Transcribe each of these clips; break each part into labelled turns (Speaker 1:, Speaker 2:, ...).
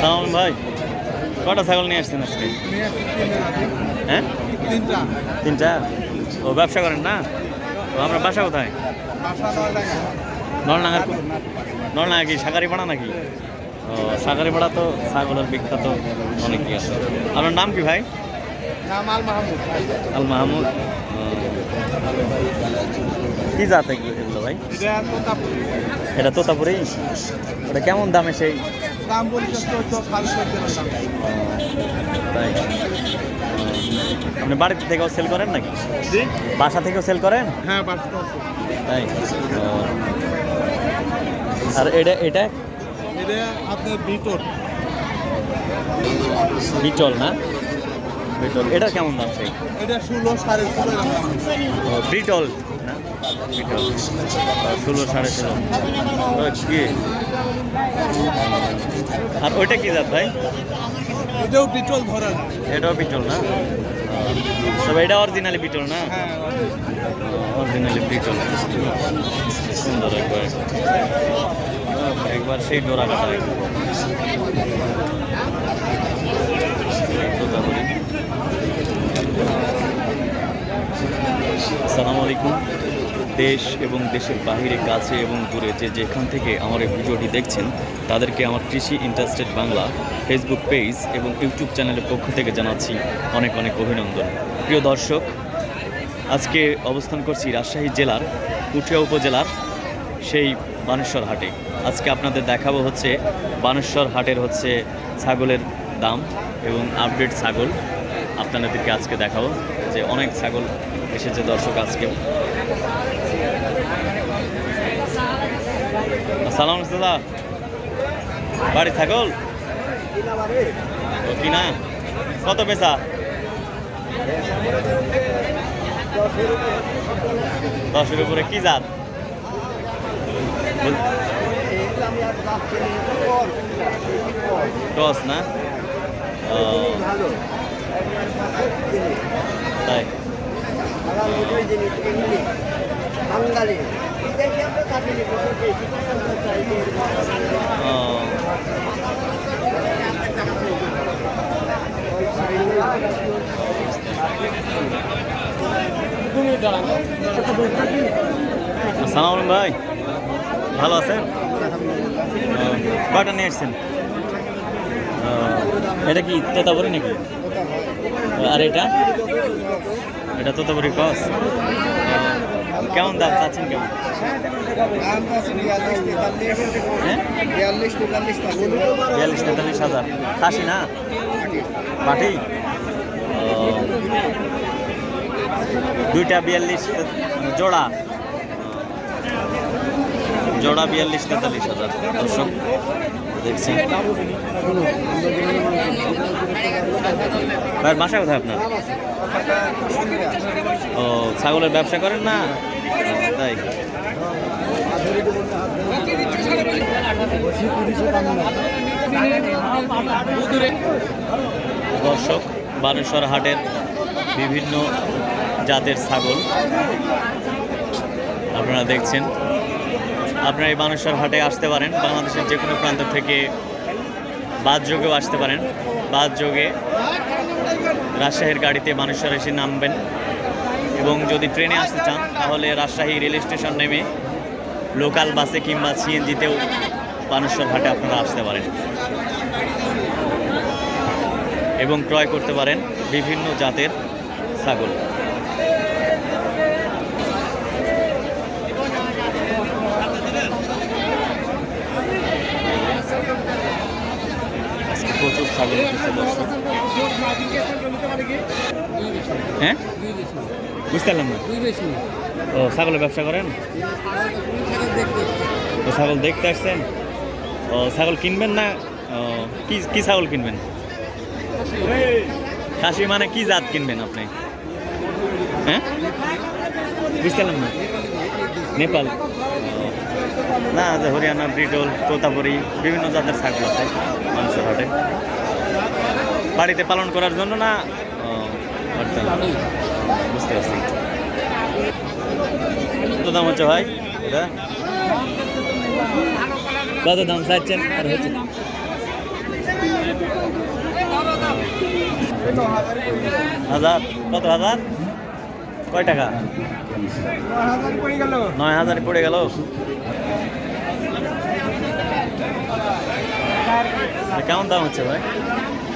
Speaker 1: সালাম ভাই। কটা ছাগল নিয়ে আসছেন আজকে? হ্যাঁ?
Speaker 2: তিনটা?
Speaker 1: ও ব্যবসা করেন না? ও আমরা বাসা কোথায়? নলনাগার নলনাগা কি সাগারিপাড়া নাকি? ও সাগারিপাড়া তো ছাগলের বিখ্যাত অনেকই আছে। আপনার নাম কি ভাই?
Speaker 2: আল মাহমুদ।
Speaker 1: আল মাহমুদ। কি জাত এগুলো? ভাই?
Speaker 2: এটা তোতাপুরি।
Speaker 1: ওটা কেমন দামে সেই?
Speaker 2: দাম
Speaker 1: তাই। আপনি বাড়িতে থেকেও সেল করেন নাকি? বাসা থেকেও সেল করেন?
Speaker 2: হ্যাঁ
Speaker 1: তাই? আর এটা এটা? বিটল। না? বিটল। এটা কেমন দাম সেই?
Speaker 2: এটা ষোলো সাড়ে ষোলো
Speaker 1: বিটল। না? ষোলো সাড়ে ষোলো। কি আর ওইটা কি জাত ভাই?
Speaker 2: এটাও বিটল ধরে। না
Speaker 1: এটাও বিটল না? তবে এটা অরিজিনালি বিটল না?
Speaker 2: হ্যাঁ
Speaker 1: অরিজিনালি বিটল সুন্দর একবার। একবার সেই ডোরা কাটা একবার। আসসালামু আলাইকুম। দেশ এবং দেশের বাইরে কাছে এবং দূরে যে যেখান থেকে আমার এই ভিডিওটি দেখছেন, তাদেরকে আমার কৃষি ইন্টারেস্টেড বাংলা ফেসবুক পেজ এবং ইউটিউব চ্যানেলের পক্ষ থেকে জানাচ্ছি অনেক অনেক অভিনন্দন। প্রিয় দর্শক, আজকে অবস্থান করছি রাজশাহী জেলার পুঠিয়া উপজেলার সেই বানেশ্বর হাটে। আজকে আপনাদের দেখাবো হচ্ছে বানেশ্বর হাটের হচ্ছে ছাগলের দাম এবং আপডেট ছাগল। আপনাদেরকে আজকে দেখাবো যে অনেক ছাগল এসেছে দর্শক আজকে সালাম দাদা। বাড়ি ছাগল? ও কিনা কত পেশা দশের উপরে কি জাত? না? টস না ও, তাই
Speaker 3: বাঙালি বিদেশে আমরা থাকিনি বছর বেশি করে আমরা চাই
Speaker 1: আসসালামু আলাইকুম ভাই। ভালো আছেন? ও, কয়টা নিয়ে এসছেন এটা কি তোতাপুরি নাকি? আর এটা? এটা তোতাপুরি কস ও, কেমন দাম চাচ্ছেন কেমন?
Speaker 2: বিয়াল্লিশ তেতাল্লিশ
Speaker 1: হাজার। খাসি না? পাটি দুইটা বিয়াল্লিশ জোড়া। জোড়া বিয়াল্লিশ তেতাল্লিশ হাজার। দর্শক দেখছেন। ভাইয়ের বাসা কোথায় আপনার? ও, ছাগলের ব্যবসা করেন না? তাই। দর্শক, বানেশ্বর হাটের বিভিন্ন জাতের ছাগল আপনারা দেখছেন। আপনারা এই বানেশ্বর হাটে আসতে পারেন। বাংলাদেশের যে কোনো প্রান্ত থেকে বাদ যোগেও আসতে পারেন। বাদ যোগে রাজশাহীর গাড়িতে বানেশ্বর এসে নামবেন। এবং যদি ট্রেনে আসতে চান, তাহলে রাজশাহী রেল স্টেশন নেমে লোকাল বাসে কিংবা সিএনজিতেও বানেশ্বর ঘাটে আপনারা আসতে পারেন। এবং ক্রয় করতে পারেন বিভিন্ন জাতের ছাগল। প্রচুর ছাগল হ্যাঁ? বুঝতে পারলাম না। ও ছাগলের ব্যবসা করেন? ও ছাগল দেখতে আসছেন? ও ছাগল কিনবেন না ও, কি কি ছাগল কিনবেন? খাসি মানে কি জাত কিনবেন আপনি? হ্যাঁ? বুঝতে পারলাম না। নেপাল। না, যে হরিয়ানা ব্রিডল তোতাপুরি বিভিন্ন জাতের ছাগল আছে মানুষের হাটে। বাড়িতে পালন করার জন্য না না। বুঝতে পারছি। কত দাম হচ্ছে ভাই? এটা? কত দাম চাচ্ছেন আর হচ্ছে হাজার? কত হাজার? কয় টাকা? নয় হাজার পড়ে গেল। কেমন দাম হচ্ছে ভাই?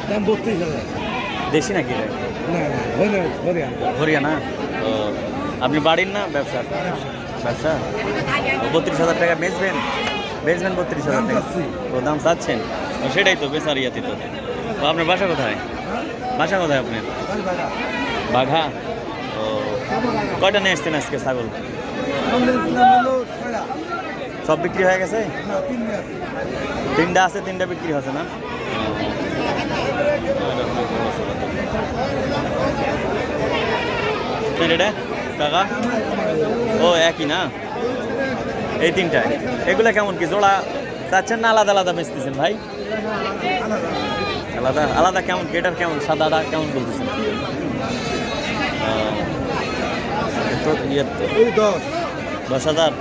Speaker 2: দাম বত্রিশ হাজার।
Speaker 1: দেশি নাকি ভাই?
Speaker 2: হরিয়ানা
Speaker 1: ও আপনি বাড়ির না ব্যবসা? ব্যবসা? বত্রিশ হাজার টাকা বেচবেন? বেচবেন বত্রিশ হাজার টাকা। ও দাম চাচ্ছেন? সেটাই তো বেচার ইয়াতে তো। তো আপনার বাসা কোথায়? বাসা কোথায় আপনার? বাঘা? কয়টা নিয়ে এসছেন আজকে ছাগল? সব বিক্রি হয়ে গেছে? তিনটা আছে, তিনটা বিক্রি হচ্ছে না? টাকা ও, একই না? এই তিনটায় এগুলো কেমন কি জোড়া চাচ্ছেন না আলাদা আলাদা বেচতেছেন ভাই? আলাদা আলাদা কেমন কি? এটার কেমন সাদাটা কেমন বলতেছেন? তো
Speaker 2: তিয়াত্তর। দশ।
Speaker 1: হাজার?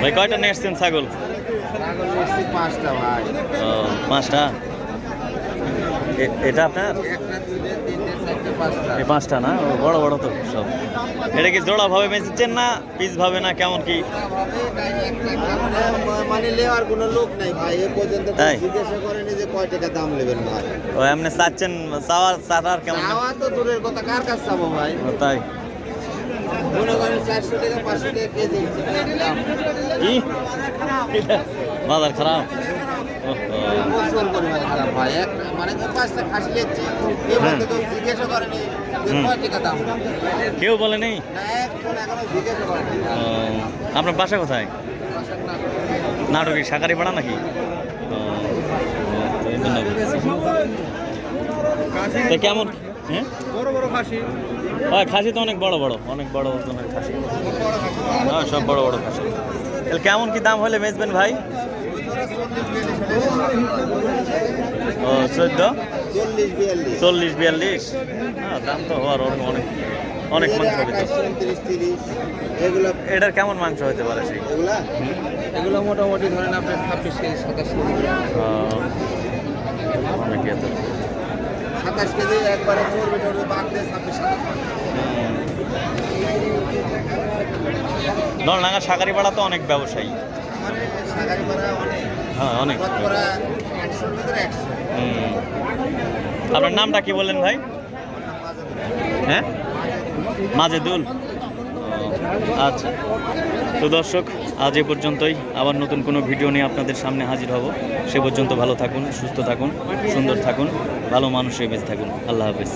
Speaker 1: ভাই কয়টা নিয়ে এসছেন ছাগল?
Speaker 3: পাঁচটা ভাই।
Speaker 1: পাঁচটা? এ- এটা আপনার? এই পাঁচটা না? ও বড় বড় তো সব। এটা কি জোড়া ভাবে বেঁচেছেন না পিস ভাবে না কেমন কি?
Speaker 3: মানে লেওয়ার কোনো লোক নাই ভাই। এ পর্যন্ত কেউ
Speaker 1: তাই?
Speaker 3: জিজ্ঞাসা করেনি যে কয় টাকা দাম নেবেন ভাই।
Speaker 1: ও এমনি চাচ্ছেন চাওয়ার চাটার কেমন?
Speaker 3: চাওয়া তো দূরের কথা কার কাছে চাবো ভাই?
Speaker 1: ও, তাই।
Speaker 3: মনে করেন চারশো টাকা পাঁচশো টাকা কেজি। দাম
Speaker 1: কি বাজার খারাপ। ওহো।
Speaker 3: প্রচুর পরিমাণে খারাপ ভাই এক মানে যে পাঁচটা খাসি লেগছে করেনি যে কয় টাকা দাম?
Speaker 1: কেউ বলে নেই
Speaker 3: না একজন এখনও জিজ্ঞাসা করেনি।
Speaker 1: আপনার বাসা কোথায়?
Speaker 3: বাসার না
Speaker 1: নাটকি শাকারি পাড়া নাকি এই জন্য। বলছি। কেমন হ্যাঁ?
Speaker 2: বড় বড় খাসি।
Speaker 1: হয় খাসি তো অনেক বড় বড় অনেক বড় খাসি। হ্যাঁ সব বড় বড় খাসি। তাহলে কেমন কি দাম হলে বেচবেন ভাই? ও চোদ্দ?
Speaker 3: চল্লিশ বিয়াল্লিশ?
Speaker 1: হ্যাঁ দাম তো হওয়ার অনেক অনেক অনেক মাংস হবে এটার কেমন মাংস হতে পারে সেই?
Speaker 3: এগুলা মোটামুটি ধরেন আপনার ছাব্বিশ কেজি সাতাশ কেজি।
Speaker 1: অনেক
Speaker 3: সাতাশ কেজি একবারে চর্বি টর্বি বাদ দিয়ে ছাব্বিশ সাতাশ
Speaker 1: নলডাঙ্গা শাকারি পাড়া তো অনেক ব্যবসায়ী।
Speaker 3: আমার সাগারি পাড়া অনেক।
Speaker 1: হ্যাঁ অনেক। আপনার নামটা কি বললেন ভাই? হ্যাঁ? মাজেদুল। আচ্ছা। তো দর্শক আজ এ পর্যন্তই। আবার নতুন কোনো ভিডিও নিয়ে আপনাদের সামনে হাজির হব। সে পর্যন্ত ভালো থাকুন সুস্থ থাকুন সুন্দর থাকুন ভালো মানুষ বেঁচে থাকুন। আল্লাহ হাফেজ।